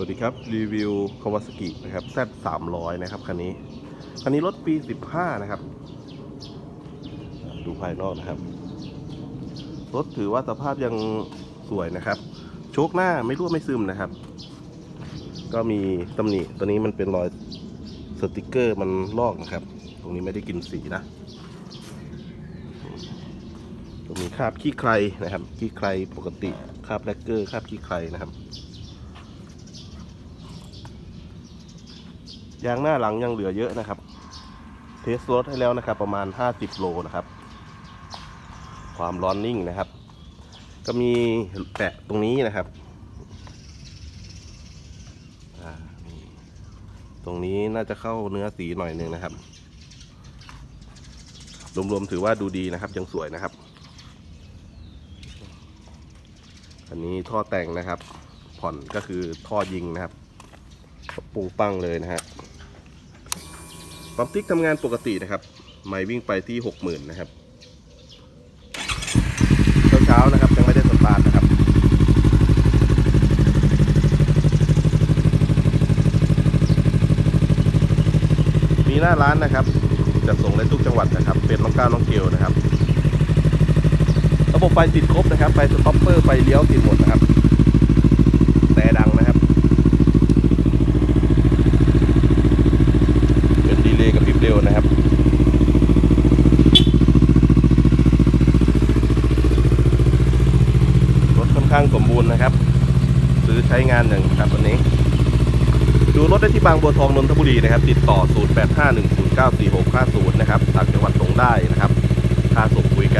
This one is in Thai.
วัสดีครับ รีวิวคาวาสกินะครับ Z 3 0 0นะครับคันนี้ คันนี้รถปี 15 นะครับ ดูภายนอกนะครับ รถถือว่าสภาพยังสวยนะครับ โชคหน้าไม่รั่วไม่ซึมนะครับ ก็มีตำหนิตัวนี้มันเป็นรอยสติกเกอร์มันลอกนะครับ ตรงนี้ไม่ได้กินสีนะก็มีคราบขี้ใครนะครับขี้ใครปกติคราบแลกเกอร์คราบขี้ใครนะครับ ยางหน้าหลังยังเหลือเยอะนะครับ เทสรถให้แล้วนะครับ ประมาณ 50 โลนะครับ ความร้อนนิ่งนะครับ ก็มีแปะตรงนี้นะครับตรงนี้น่าจะเข้าเนื้อสีหน่อยหนึงนะครับ รวมๆถือว่าดูดีนะครับ ยังสวยนะครับ อันนี้ท่อแต่งนะครับ ผ่อนก็คือท่อยิงนะครับปุงปังเลยนะฮะ ปั๊มติ๊กทำงานปกตินะครับ ไม่วิ่งไปที่หกหมื่นนะครับ เช้าๆนะครับยังไม่ได้สตาร์ทนะครับมีหน้าร้านนะครับจะส่งในทุกจังหวัดนะครับ เป็นน้องก้าวน้องเกลนะครับ ระบบไฟติดครบนะครับไฟสต็อปเปอร์ไฟเลี้ยวติดหมดนะครับ แต่ดังนะครับ เป็นดีเลย์กับพริบเร็วนะ ครับรถค่อนข้างสมบูรณ์นะครับ ซื้อใช้งานหนึ่งครับวันนี้ ดูรถได้ที่บางบัวทองนนทบุรีนะครับ ติดต่อ 0851094650 นะครับต่างจังหวัดสงได้นะครับค่าส่งคุยกัน